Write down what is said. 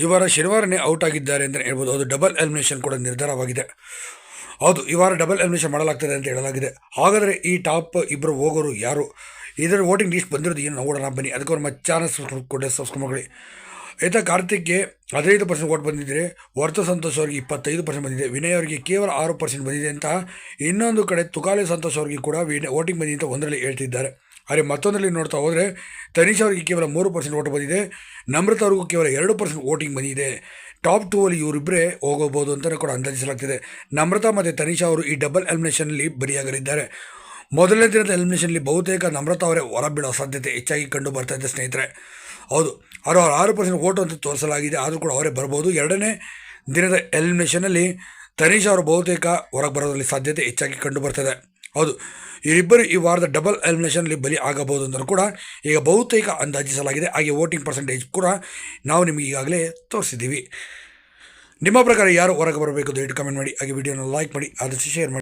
ಈ ವಾರ ಶನಿವಾರನೇ ಔಟ್ ಆಗಿದ್ದಾರೆ ಅಂತ ಹೇಳ್ಬೋದು. ಅದು ಡಬಲ್ ಎಲಿಮಿನೇಷನ್ ಕೂಡ ನಿರ್ಧಾರವಾಗಿದೆ. ಹೌದು, ಈ ವಾರ ಡಬಲ್ ಎಲಿಮಿನೇಷನ್ ಮಾಡಲಾಗ್ತದೆ ಅಂತ ಹೇಳಲಾಗಿದೆ. ಹಾಗಾದರೆ ಈ ಟಾಪ್ ಇಬ್ಬರು ಹೋಗೋರು ಯಾರು? ಇದರ ವೋಟಿಂಗ್ ಲಿಸ್ಟ್ ಬಂದಿರೋದು ಏನು? ನೋಡೋಣ, ಬನ್ನಿ. ಅದಕ್ಕೆ ನಮ್ಮ ಚಾನಲ್ ಕೊಡಿ ಸಬ್ಸ್ಕ್ರೈಬ್ ಮಾಡಿ. ಆಯಿತಾ, ಕಾರ್ತಿಕ್ಗೆ ಹದಿನೈದು ಪರ್ಸೆಂಟ್ ಓಟ್ ಬಂದಿದ್ದರೆ ವರ್ತ ಸಂತೋಷ್ ಅವರಿಗೆ ಇಪ್ಪತ್ತೈದು ಪರ್ಸೆಂಟ್ ಬಂದಿದೆ. ವಿನಯ್ ಅವರಿಗೆ ಕೇವಲ ಆರು ಪರ್ಸೆಂಟ್ ಬಂದಿದೆ ಅಂತ ಇನ್ನೊಂದು ಕಡೆ ತುಕಾಲಿ ಸಂತೋಷ್ ಅವರಿಗೆ ಕೂಡ ವಿನ ವೋಟಿಂಗ್ ಬಂದಿದೆ ಅಂತ ಒಂದರಲ್ಲಿ ಹೇಳ್ತಿದ್ದಾರೆ. ಆದರೆ ಮತ್ತೊಂದರಲ್ಲಿ ನೋಡ್ತಾ ಹೋದರೆ, ತನಿಷ್ ಅವರಿಗೆ ಕೇವಲ ಮೂರು ಪರ್ಸೆಂಟ್ ವೋಟ್ ಬಂದಿದೆ. ನಮ್ರತಾ ಅವ್ರಿಗೂ ಕೇವಲ ಎರಡು ಪರ್ಸೆಂಟ್ ವೋಟಿಂಗ್ ಬಂದಿದೆ. ಟಾಪ್ ಟೂ ಅಲ್ಲಿ ಇವರಿಬ್ಬರೇ ಹೋಗಬಹುದು ಅಂತಲೂ ಕೂಡ ಅಂದಾಜಿಸಲಾಗ್ತಿದೆ. ನಮ್ರತಾ ಮತ್ತು ತನಿಷಾ ಅವರು ಈ ಡಬಲ್ ಎಲಿಮಿನೇಷನ್ನಲ್ಲಿ ಬರಿಯಾಗಲಿದ್ದಾರೆ ಮೊದಲನೇ ದಿನದ ಎಲಿಮಿನೇಷನ್ಲಿ ಬಹುತೇಕ ನಮ್ರತಾ ಅವರೇ ಹೊರಬೀಳೋ ಸಾಧ್ಯತೆ ಹೆಚ್ಚಾಗಿ ಕಂಡು ಬರ್ತಾ ಇದೆ ಸ್ನೇಹಿತರೆ. ಹೌದು ಅವರು ಅವ್ರ ಆರು ಪರ್ಸೆಂಟ್ ಓಟು ಅಂತ ತೋರಿಸಲಾಗಿದೆ. ಆದರೂ ಕೂಡ ಅವರೇ ಬರ್ಬೋದು. ಎರಡನೇ ದಿನದ ಎಲಿಮಿನೇಷನಲ್ಲಿ ತನಿಷಾ ಅವರು ಬಹುತೇಕ ಹೊರಗೆ ಬರೋದ್ರಲ್ಲಿ ಸಾಧ್ಯತೆ ಹೆಚ್ಚಾಗಿ ಕಂಡು ಬರ್ತದೆ. ಹೌದು. ಇವರಿಬ್ಬರು ಈ ವಾರದ ಡಬಲ್ ಎಲಿಮಿನೇಷನ್ಲಿ ಬಲಿ ಆಗಬಹುದು ಅಂದರೂ ಕೂಡ ಈಗ ಬಹುತೇಕ ಅಂದಾಜಿಸಲಾಗಿದೆ ಹಾಗೆ ವೋಟಿಂಗ್ ಪರ್ಸೆಂಟೇಜ್ ಕೂಡ ನಾವು ನಿಮಗೆ ಈಗಾಗಲೇ ತೋರಿಸಿದ್ದೀವಿ. ನಿಮ್ಮ ಪ್ರಕಾರ ಯಾರು ಹೊರಗೆ ಬರಬೇಕು ದಯವಿಟ್ಟು ಕಮೆಂಟ್ ಮಾಡಿ. ಹಾಗೆ ವಿಡಿಯೋನ ಲೈಕ್ ಮಾಡಿ, ಆದಷ್ಟು ಶೇರ್ ಮಾಡಿ.